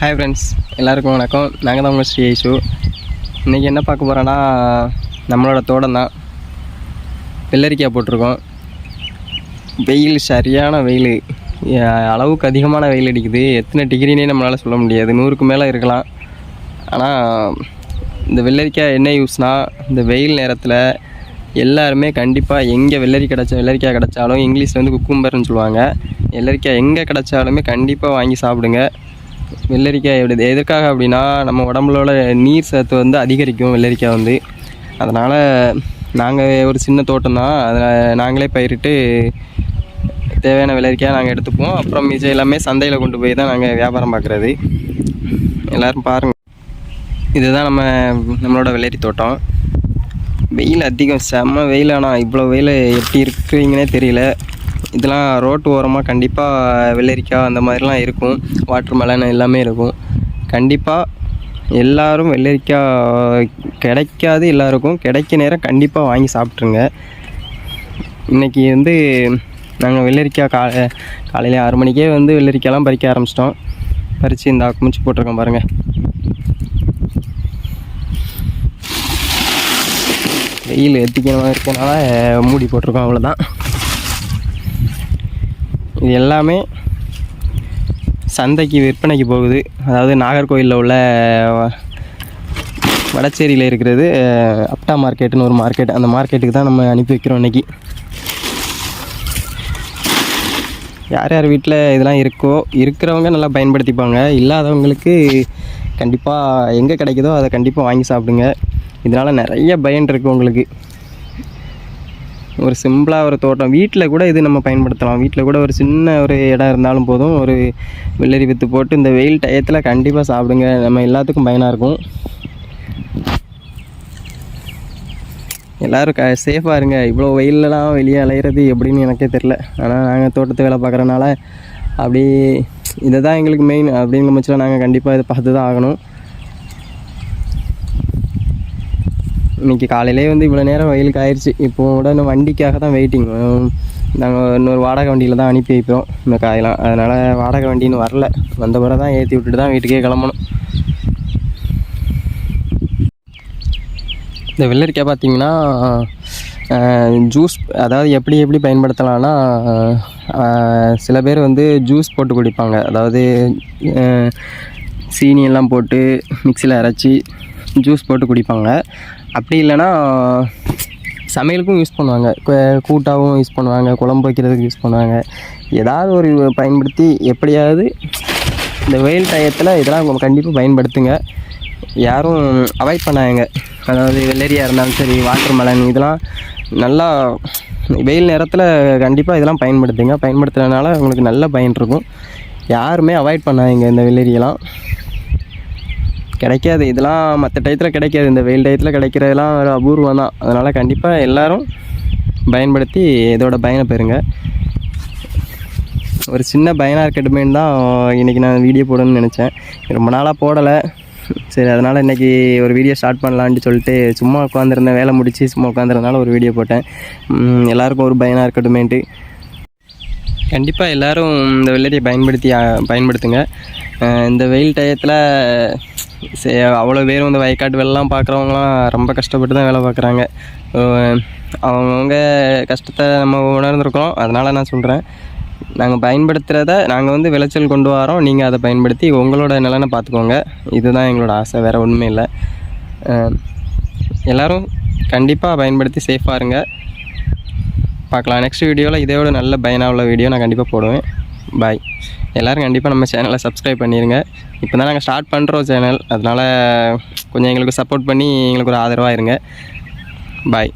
Hi friends எல்லாருக்கும் வணக்கம். நாங்கள் தான் உங்கள் ஸ்ரீ ஐஷு இன்றைக்கி என்ன பார்க்க போகிறோன்னா நம்மளோட தோட்டம் தான். வெள்ளரிக்காய் போட்டிருக்கோம். வெயில் சரியான வெயில். அளவுக்கு அதிகமான வெயில் அடிக்குது. எத்தனை டிகிரினே நம்மளால் சொல்ல முடியாது. நூறுக்கு மேலே இருக்கலாம். ஆனால் இந்த வெள்ளரிக்காய் என்ன யூஸ்னால் இந்த வெயில் நேரத்தில் எல்லாருமே கண்டிப்பாக எங்கே வெள்ளரி கிடச்சா வெள்ளரிக்காய் கிடச்சாலும் இங்கிலீஷில் வந்து குக்கும்பர்னு சொல்லுவாங்க. வெள்ளரிக்காய் எங்கே கிடச்சாலுமே கண்டிப்பாக வாங்கி சாப்பிடுங்க. வெள்ளரிக்காய் எப்படி எதற்காக அப்படின்னா நம்ம உடம்புல உள்ள நீர் சத்து வந்து அதிகரிக்கும் வெள்ளரிக்காய் வந்து. அதனால் நாங்கள் ஒரு சின்ன தோட்டம் தான். அதில் நாங்களே பயிரிட்டு தேவையான வெள்ளரிக்காய் நாங்கள் எடுத்துப்போம். அப்புறம் மிச்சம் எல்லாமே சந்தையில் கொண்டு போய் தான் நாங்கள் வியாபாரம் பார்க்குறது எல்லோரும் பாருங்கள் இதுதான் நம்ம நம்மளோட வெள்ளரி தோட்டம். வெயில் அதிகம். செம்ம வெயில். ஆனால் இவ்வளோ வெயில் எப்படி இருக்கிறீங்கன்னே தெரியல. இதெல்லாம் ரோட்டு ஓரமாக கண்டிப்பாக வெள்ளரிக்காய் அந்த மாதிரிலாம் இருக்கும். வாட்டர் மெலன் எல்லாமே இருக்கும். கண்டிப்பாக எல்லோரும் வெள்ளரிக்காய் கிடைக்காது எல்லாருக்கும். கிடைக்க நேரம் கண்டிப்பாக வாங்கி சாப்பிட்ருங்க இன்றைக்கி வந்து நாங்கள் வெள்ளரிக்காய் கா காலையில் ஆறு மணிக்கே வந்து வெள்ளரிக்காயெலாம் பறிக்க ஆரம்பிச்சிட்டோம். பறித்து இந்த குமிச்சு போட்டிருக்கோம் பாருங்கள் வெயில் எத்திக்கணும் இருக்கனால மூடி போட்டிருக்கோம் அவ்வளோதான் இது எல்லாமே சந்தைக்கு விற்பனைக்கு போகுது. அதாவது நாகர்கோயிலில் உள்ள வடச்சேரியில் இருக்கிறது அப்டா மார்க்கெட்டுன்னு ஒரு மார்க்கெட் அந்த மார்க்கெட்டுக்கு தான் நம்ம அனுப்பி வைக்கிறோம் இன்றைக்கி யார் யார் வீட்டில் இதெல்லாம் இருக்கோ இருக்கிறவங்க நல்லா பயன்படுத்திப்பாங்க. இல்லாதவங்களுக்கு கண்டிப்பாக எங்கே கிடைக்குதோ அதை கண்டிப்பாக வாங்கி சாப்பிடுங்க. இதனால் நிறைய பயன் இருக்குது உங்களுக்கு. ஒரு சிம்பிளாக ஒரு தோட்டம். வீட்டில் கூட இது நம்ம பயன்படுத்தலாம். வீட்டில் கூட ஒரு சின்ன ஒரு இடம் இருந்தாலும் போதும். ஒரு வெள்ளரி வித்து போட்டு இந்த வெயில் டயத்தில் கண்டிப்பாக சாப்பிடுங்க. நம்ம எல்லாத்துக்கும் பயனாக இருக்கும். எல்லோரும் க சேஃபாக இருங்க. இவ்வளோ வெயிலெலாம் வெளியே அலையிறது எப்படின்னு எனக்கே தெரில ஆனால் நாங்கள் தோட்டத்து வேலை பார்க்குறனால அப்படி இதை தான் எங்களுக்கு மெயின் அப்படிங்கிற பட்சத்தில் நாங்கள் கண்டிப்பாக இதை பார்த்து தான் ஆகணும். இன்றைக்கி காலையிலே வந்து இவ்வளோ நேரம் வயலுக்கு ஆயிடுச்சு இப்போ கூட இன்னும் வண்டிக்காக தான் வெயிட்டிங் நாங்கள் இன்னொரு வாடகை வண்டியில் தான் அனுப்பி வைப்போம் இந்த காயெல்லாம். அதனால் வாடகை வண்டின்னு வரல. வந்த பிறகு தான் ஏற்றி விட்டுட்டு தான் வீட்டுக்கே கிளம்பணும். இந்த வெள்ளரிக்காய் பார்த்திங்கன்னா ஜூஸ் அதாவது எப்படி எப்படி பயன்படுத்தலாம்னா சில பேர் வந்து ஜூஸ் போட்டு குடிப்பாங்க. அதாவது சீனி எல்லாம் போட்டு மிக்சியில் அரைச்சி ஜூஸ் போட்டு குடிப்பாங்க. அப்படி இல்லைன்னா சமையலுக்கும் யூஸ் பண்ணுவாங்க. கூட்டாகவும் யூஸ் பண்ணுவாங்க. குழம்பு வைக்கிறதுக்கு யூஸ் பண்ணுவாங்க. ஏதாவது ஒரு பயன்படுத்தி எப்படியாவது இந்த வெயில் டயத்தில் இதெல்லாம் கண்டிப்பாக பயன்படுத்துங்க. யாரும் அவாய்ட் பண்ணாங்க அதாவது வெள்ளரியாக இருந்தாலும் சரி வாட்டர் மலன் இதெல்லாம் நல்லா வெயில் நேரத்தில் கண்டிப்பாக இதெல்லாம் பயன்படுத்துங்க. பயன்படுத்துறதுனால உங்களுக்கு நல்ல பயன் இருக்கும். யாருமே அவாய்ட் பண்ணாதீங்க இந்த வெள்ளரியெல்லாம் கிடைக்காது. இதெல்லாம் மற்ற டயத்தில் கிடைக்காது. இந்த வெயில் டயத்தில் கிடைக்கிறதெல்லாம் ஒரு அபூர்வம் தான். அதனால் கண்டிப்பாக எல்லோரும் பயன்படுத்தி இதோட பயனை பெறுங்க. ஒரு சின்ன பயனாக இருக்கட்டுமேனு தான் இன்றைக்கி நான் வீடியோ போடணும்னு நினச்சேன். ரொம்ப நாளாக போடலை. சரி அதனால் இன்றைக்கி ஒரு வீடியோ ஸ்டார்ட் பண்ணலான்ட்டு சொல்லிட்டு சும்மா உட்காந்துருந்தேன் வேலை முடித்து சும்மா உட்காந்துருந்தனால ஒரு வீடியோ போட்டேன். எல்லாருக்கும் ஒரு பயனாக இருக்கட்டுமேன்ட்டு. கண்டிப்பாக எல்லோரும் இந்த வெள்ளரியை பயன்படுத்தி பயன்படுத்துங்க. இந்த வெயில் டயத்தில் அவ்வளோ பேர் வந்து வயக்காட்டு வேலைலாம் பார்க்குறவங்களாம் ரொம்ப கஷ்டப்பட்டு தான் வேலை பார்க்குறாங்க. அவங்கவுங்க கஷ்டத்தை நம்ம உணர்ந்துருக்கோம் அதனால் நான் சொல்கிறேன் நாங்கள் பயன்படுத்துகிறத நாங்கள் வந்து விளைச்சல் கொண்டு வரோம். நீங்கள் அதை பயன்படுத்தி உங்களோட நிலனை பார்த்துக்கோங்க. இதுதான் எங்களோட ஆசை. வேறு ஒன்றுமே இல்லை. எல்லோரும் கண்டிப்பாக பயன்படுத்தி சேஃபாக இருங்க. பார்க்கலாம். நெக்ஸ்ட் வீடியோவில் இதோட நல்ல பயனாக உள்ள வீடியோ நான் கண்டிப்பாக போடுவேன். பாய் எல்லோரும் கண்டிப்பாக நம்ம சேனலை சப்ஸ்கிரைப் பண்ணிடுங்க இப்போ தான் நாங்கள் ஸ்டார்ட் பண்ணுறோம் சேனல் அதனால் கொஞ்சம் எங்களுக்கு சப்போர்ட் பண்ணி எங்களுக்கு ஒரு ஆதரவாக இருங்க. பாய்